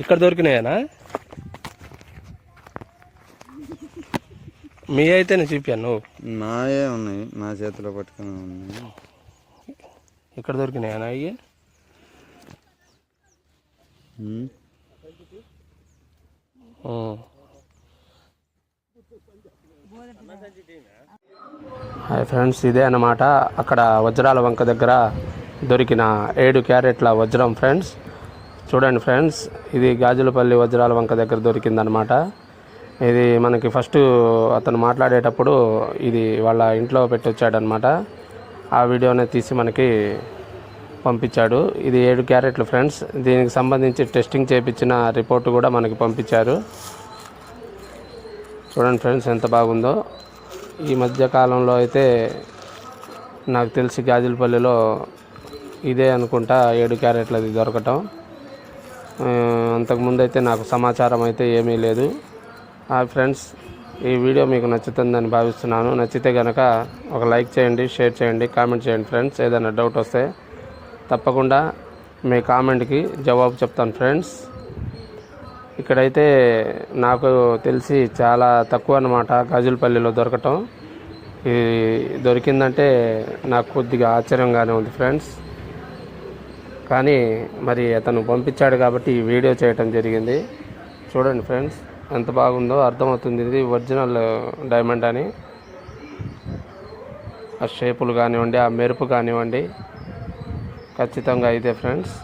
ఇక్కడ దొరికినాయనా? మీ అయితేనే చూపాను నువ్వు. నాయే ఉన్నాయి నా చేతిలో పట్టుకుని ఉన్నాయి. ఇక్కడ దొరికినాయనా అయ్యి. హాయ్ ఫ్రెండ్స్ ఇదే అన్నమాట. అక్కడ వజ్రాల వంక దగ్గర దొరికిన ఏడు క్యారెట్ల వజ్రం ఫ్రెండ్స్. చూడండి ఫ్రెండ్స్ ఇది గాజులపల్లి వజ్రాల వంక దగ్గర దొరికిందనమాట ఇది మనకి ఫస్ట్ అతను మాట్లాడేటప్పుడు ఇది వాళ్ళ ఇంట్లో పెట్టి వచ్చాడనమాట ఆ వీడియోనే తీసి మనకి పంపించాడు. ఇది ఏడు క్యారెట్లు ఫ్రెండ్స్. దీనికి సంబంధించి టెస్టింగ్ చేయించిన రిపోర్ట్ కూడా మనకి పంపించారు. చూడండి ఫ్రెండ్స్ ఎంత బాగుందో. ఈ మధ్య కాలంలో అయితే నాకు తెలిసి గాజులపల్లిలో ఇదే అనుకుంటా ఏడు క్యారెట్లది దొరకటం. అంతకుముందు అయితే నాకు సమాచారం అయితే ఏమీ లేదు. ఆ ఫ్రెండ్స్ ఈ వీడియో మీకు నచ్చుతుందని భావిస్తున్నాను. నచ్చితే కనుక ఒక లైక్ చేయండి షేర్ చేయండి కామెంట్ చేయండి ఫ్రెండ్స్. ఏదైనా డౌట్ వస్తే తప్పకుండా మీ కామెంట్కి జవాబు చెప్తాను ఫ్రెండ్స్. ఇక్కడైతే నాకు తెలిసి చాలా తక్కువ అన్నమాట గాజులపల్లిలో దొరకటం. ఇది దొరికిందంటే నాకు కొద్దిగా ఆశ్చర్యంగానే ఉంది ఫ్రెండ్స్. కానీ మరి అతను పంపించాడు కాబట్టి ఈ వీడియో చేయటం జరిగింది. చూడండి ఫ్రెండ్స్ ఎంత బాగుందో అర్థమవుతుంది ఇది ఒరిజినల్ డైమండ్ అని. ఆ షేపులు కానివ్వండి ఆ మెరుపు కానివ్వండి ఖచ్చితంగా ఇదే ఫ్రెండ్స్.